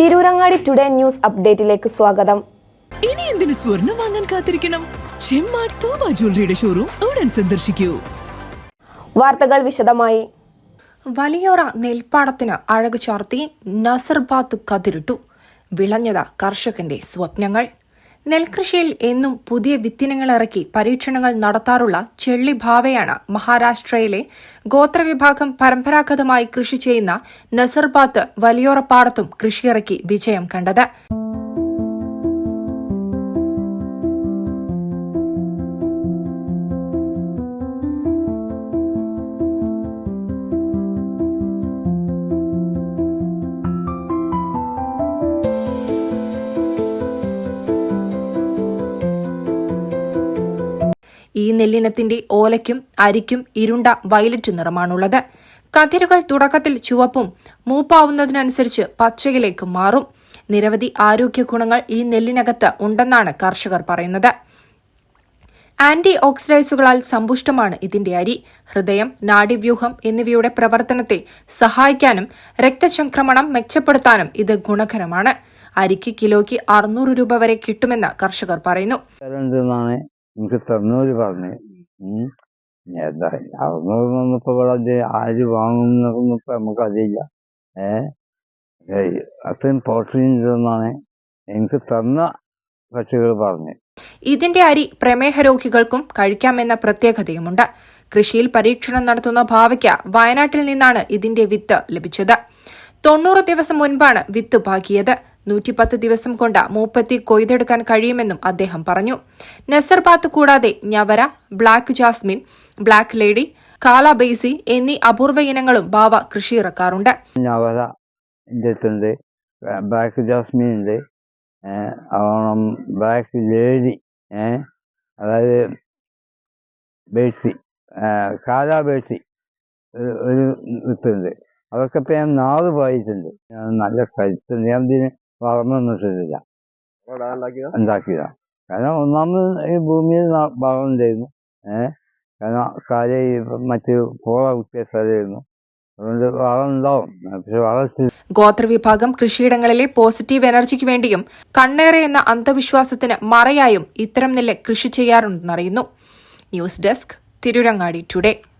Tirurangadi today news അപ്ഡേറ്റിലേക്ക് സ്വാഗതം. ഇനി എന്തിനു സ്വർണം വാങ്ങാൻ കാത്തിരിക്കണം? ചെമ്മാർ തോമ ജ്വല്ലറിയുടെ ഷോറൂം ഉടൻ സന്ദർശിക്കൂ. വാർത്തകൾ വിശദമായി. വലിയോറ നെൽപ്പാടത്തിന് അഴകു ചാർത്തി നസർബാത്ത് കതിരിട്ടു. വിളഞ്ഞത കർഷകന്റെ സ്വപ്നങ്ങൾ. നെൽകൃഷിയിൽ എന്നും പുതിയ വിത്തിനങ്ങൾ ഇറക്കി പരീക്ഷണങ്ങൾ നടത്താറുള്ള ചെള്ളി ഭാവയാണ് മഹാരാഷ്ട്രയിലെ ഗോത്രവിഭാഗം പരമ്പരാഗതമായി കൃഷി ചെയ്യുന്ന നസർബാത്ത് വലിയോറപ്പാടത്തും കൃഷിയിറക്കി വിജയം കണ്ടത്. ഈ നെല്ലിനത്തിന്റെ ഓലയ്ക്കും അരിക്കും ഇരുണ്ട വയലറ്റ് നിറമാണുള്ളത്. കതിരുകൾ തുടക്കത്തിൽ ചുവപ്പും മൂപ്പാവുന്നതിനനുസരിച്ച് പച്ചയിലേക്ക് മാറും. നിരവധി ആരോഗ്യ ഗുണങ്ങൾ ഈ നെല്ലിനകത്ത് ഉണ്ടെന്നാണ് കർഷകർ പറയുന്നത്. ആന്റി ഓക്സിഡൈസുകളാൽ സമ്പുഷ്ടമാണ് ഇതിന്റെ അരി. ഹൃദയം നാഡീവ്യൂഹം എന്നിവയുടെ പ്രവർത്തനത്തെ സഹായിക്കാനും രക്തചംക്രമണം മെച്ചപ്പെടുത്താനും ഇത് ഗുണകരമാണ്. അരിക്ക് കിലോയ്ക്ക് അറുന്നൂറ് രൂപ വരെ കിട്ടുമെന്ന് കർഷകർ പറയുന്നു. എനിക്ക് തന്നൂര് പറഞ്ഞു. എന്താ അറുന്നൂറിനൊന്നും ഇപ്പൊ ഇവിടെ ആര് വാങ്ങുന്നതൊന്നും ഇപ്പൊ നമുക്കറിയില്ല. ഏ? അത്രയും പ്രോട്ടീൻ ഇതെന്നാണ് എനിക്ക് തന്ന പക്ഷികൾ പറഞ്ഞു. ഇതിന്റെ അരി പ്രമേഹ രോഗികൾക്കും കഴിക്കാമെന്ന പ്രത്യേകതയുമുണ്ട്. കൃഷിയിൽ പരീക്ഷണം നടത്തുന്ന ഭാവയ്ക്ക് വയനാട്ടിൽ നിന്നാണ് ഇതിന്റെ വിത്ത് ലഭിച്ചത്. തൊണ്ണൂറ് ദിവസം മുൻപാണ് വിത്ത് പാകിയത്. നൂറ്റിപ്പത്ത് ദിവസം കൊണ്ട് മൂപ്പത്തി കൊയ്തെടുക്കാൻ കഴിയുമെന്നും അദ്ദേഹം പറഞ്ഞു. നെസർബാത്ത് കൂടാതെ ഞവര ബ്ലാക്ക് ജാസ്മിൻ ബ്ലാക്ക് ലേഡി കാലാബേസി എന്നീ അപൂർവ ഇനങ്ങളും ബാവ കൃഷിയിറക്കാറുണ്ട്. ഞവര ഉണ്ട് ബ്ലാക്ക് ജാസ്മിൻ ഉണ്ട് ബ്ലാക്ക് ലേഡി അതായത് ബേഴ്സി കാലാ ഒരു- വിത്തുണ്ട് അതൊക്കെ ഇപ്പം ഞാൻ നാല് പായിട്ടുണ്ട് നല്ല കരുത്തുണ്ട് ഞാൻ ഇതിന് വളർന്നിട്ടില്ല ഉണ്ടാക്കിയതാ? കാരണം ഒന്നാമത് ഈ ഭൂമിയിൽ ന- വളമുണ്ടായിരുന്നു ഏഹ് കാരണം കാര്യ മറ്റു പോള കുത്തിയ സ്ഥലമായിരുന്നു. അതുകൊണ്ട് പക്ഷെ ഗോത്രവിഭാഗം കൃഷിയിടങ്ങളിലെ പോസിറ്റീവ് എനർജിക്ക് വേണ്ടിയും കണ്ണേറെ എന്ന അന്ധവിശ്വാസത്തിന് മറയായും ഇത്തരം നെല്ല് കൃഷി ചെയ്യാറുണ്ടെന്നറിയുന്നു ന്യൂസ് ഡെസ്ക് തിരുരങ്ങാടി ടുഡേ.